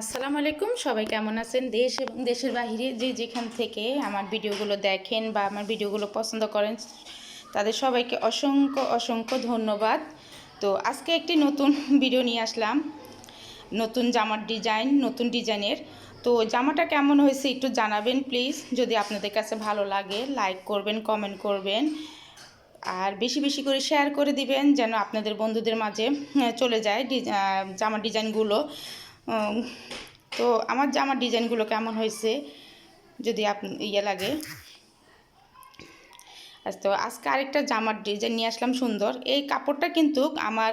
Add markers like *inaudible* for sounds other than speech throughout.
আসসালামু আলাইকুম। সবাই কেমন আছেন? দেশ এবং দেশের বাইরে যে যেখান থেকে আমার ভিডিওগুলো দেখেন বা আমার ভিডিওগুলো পছন্দ করেন, তাদের সবাইকে অসংখ্য অসংখ্য ধন্যবাদ। তো আজকে একটি নতুন *laughs* ভিডিও নিয়ে আসলাম। নতুন জামার ডিজাইন, নতুন ডিজাইনের। তো জামাটা কেমন হয়েছে একটু জানাবেন প্লিজ। যদি আপনাদের কাছে ভালো লাগে, লাইক করবেন, কমেন্ট করবেন। আর বেশি বেশি করে শেয়ার করে দিবেন, যেন আপনাদের বন্ধুদের মাঝে চলে যায় জামার ডিজাইনগুলো। তো আমার জামার ডিজাইনগুলো কেমন হয়েছে যদি আপ ইয়ে লাগে? তো আজকে আরেকটা জামার ডিজাইন নিয়ে আসলাম সুন্দর। এই কাপড়টা কিন্তু আমার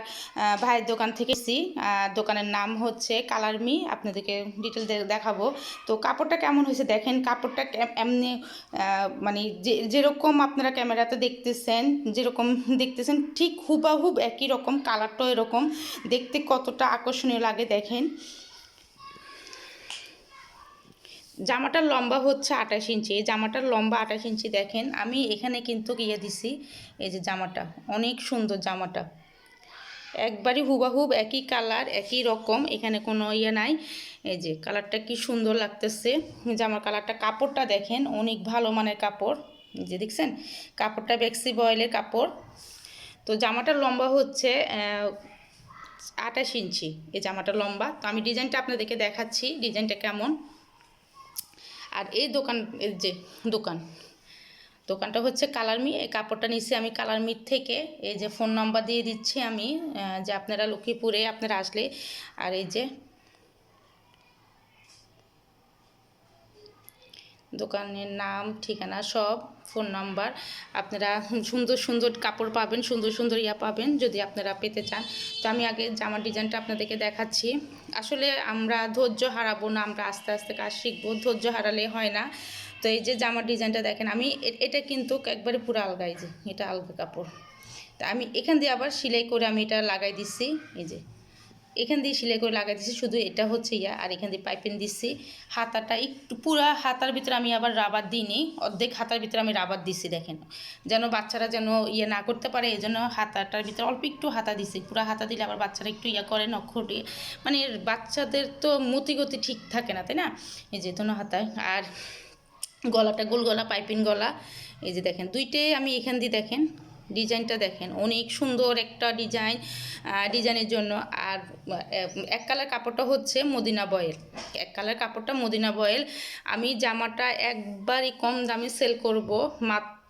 ভাইয়ের দোকান থেকে এসেছি। দোকানের নাম হচ্ছে কালারমি। আপনাদেরকে ডিটেল দেখাবো। তো কাপড়টা কেমন হয়েছে দেখেন, কাপড়টা এমনি মানে যে যেরকম আপনারা ক্যামেরাতে দেখতেছেন, যেরকম দেখতেছেন, ঠিক হুবাহুব একই রকম, কালারটাও এরকম। দেখতে কতটা আকর্ষণীয় লাগে দেখেন। জামাটার লম্বা হচ্ছে আঠাশ ইঞ্চি। এই জামাটার লম্বা আঠাশ ইঞ্চি দেখেন, আমি এখানে কিন্তু ইয়ে দিছি এই যে জামাটা, অনেক সুন্দর জামাটা। একবারই হুবাহুব একই কালার, একই রকম, এখানে কোনো ইয়ে নাই। এই যে কালারটা কি সুন্দর লাগতেছে। জামার কালারটা কাপড়টা দেখেন, অনেক ভালো মানের কাপড়। যে দেখছেন, কাপড়টা বেক্সি বয়েলের কাপড়। তো জামাটার লম্বা হচ্ছে আঠাশ ইঞ্চি। এই জামাটা লম্বা। তো আমি ডিজাইনটা আপনাদেরকে দেখাচ্ছি, ডিজাইনটা কেমন। আর এই দোকান এর যে দোকান, দোকানটা হচ্ছে কালারমি এই কাপড়টা নিচ্ছি আমি কালারমির থেকে, এই যে ফোন নাম্বার দিয়ে দিচ্ছি আমি যে আপনারা লক্ষ্মীপুরে আপনারা আসলে, আর এই যে দোকানের নাম, ঠিকানা সব ফোন নাম্বার আপনারা সুন্দর সুন্দর কাপড় পাবেন, সুন্দর সুন্দর ইয়া পাবেন যদি আপনারা পেতে চান। তো আমি আগে জামার ডিজাইনটা আপনাদেরকে দেখাচ্ছি। আসলে আমরা ধৈর্য হারাবো না, আমরা আস্তে আস্তে কাজ শিখব, ধৈর্য হারালে হয় না। তো এই যে জামার ডিজাইনটা দেখেন, আমি এটা কিন্তু একবারে পুরো আলগা যে এটা আলগা কাপড়। তা আমি এখান দিয়ে আবার সেলাই করে আমি এটা লাগাই দিচ্ছি, এই যে। এখান দিয়ে সেলাই করে লাগাই দিচ্ছি শুধু এটা হচ্ছে ইয়া, আর এখান দিয়ে পাইপিং দিচ্ছি হাতাটা একটু পুরা হাতার ভিতরে আমি আবার রাবার দিইনি, অর্ধেক হাতার ভিতরে আমি রাবার দিচ্ছি দেখেন। যেন বাচ্চারা যেন ইয়ে না করতে পারে এই জন্য হাতাটার ভিতরে অল্প একটু হাতা দিছি। পুরা হাতা দিলে আবার বাচ্চারা একটু ইয়া করে দিয়ে মানে বাচ্চাদের তো মতিগতি ঠিক থাকে না, তাই না? এই যে ধন্য হাতায়, আর গলাটা গোল গলা, পাইপিং গলা। এই যে দেখেন, দুইটাই আমি এখান দিয়ে দেখেন ডিজাইনটা দেখেন, অনেক সুন্দর একটা ডিজাইন ডিজাইনের জন্য। আর এক কালার কাপড়টা হচ্ছে মদিনা বয়েল। এক কালার কাপড়টা মদিনা বয়েল। আমি জামাটা একবারই কম দামে সেল করব, মাত্র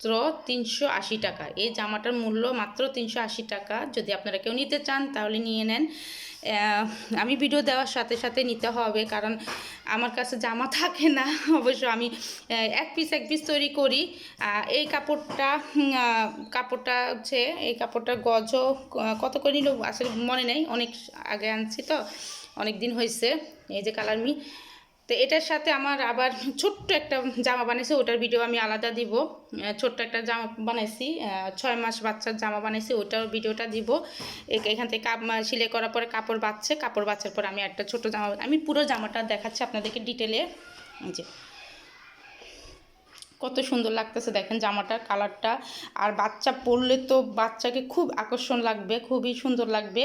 তিনশো আশি টাকা। এই জামাটার মূল্য মাত্র তিনশো আশি টাকা। যদি আপনারা কেউ নিতে চান, তাহলে নিয়ে নেন। আমি ভিডিও দেওয়ার সাথে সাথে নিতে হবে, কারণ আমার কাছে জামা থাকে না। অবশ্য আমি এক পিস এক পিস তৈরি করি। এই কাপড়টা কাপড়টা হচ্ছে, এই কাপড়টার গজও কত করে নিল? আসলে মনে নেই। অনেক আগে আনছি তো, অনেক দিন হয়েছে। এই যে কালার মি তো এটার সাথে আমার আবার ছোট্ট একটা জামা বানিয়েছি, ওটার ভিডিও আমি আলাদা দিব। ছোট্ট একটা জামা বানাইছি ছয় মাস বাচ্চার জামা বানাইছি, ওটার ভিডিওটা দিব। এখান থেকে কাপ সিলাই করার পরে কাপড় বাচ্ছে, কাপড় বাচ্চার পরে আমি একটা ছোট জামা আমি পুরো জামাটা দেখাচ্ছি আপনাদেরকে ডিটেলে যে। কত সুন্দর লাগতেছে দেখেন জামাটার কালারটা আর বাচ্চা পরলে তো বাচ্চাকে খুব আকর্ষণ লাগবে, খুবই সুন্দর লাগবে।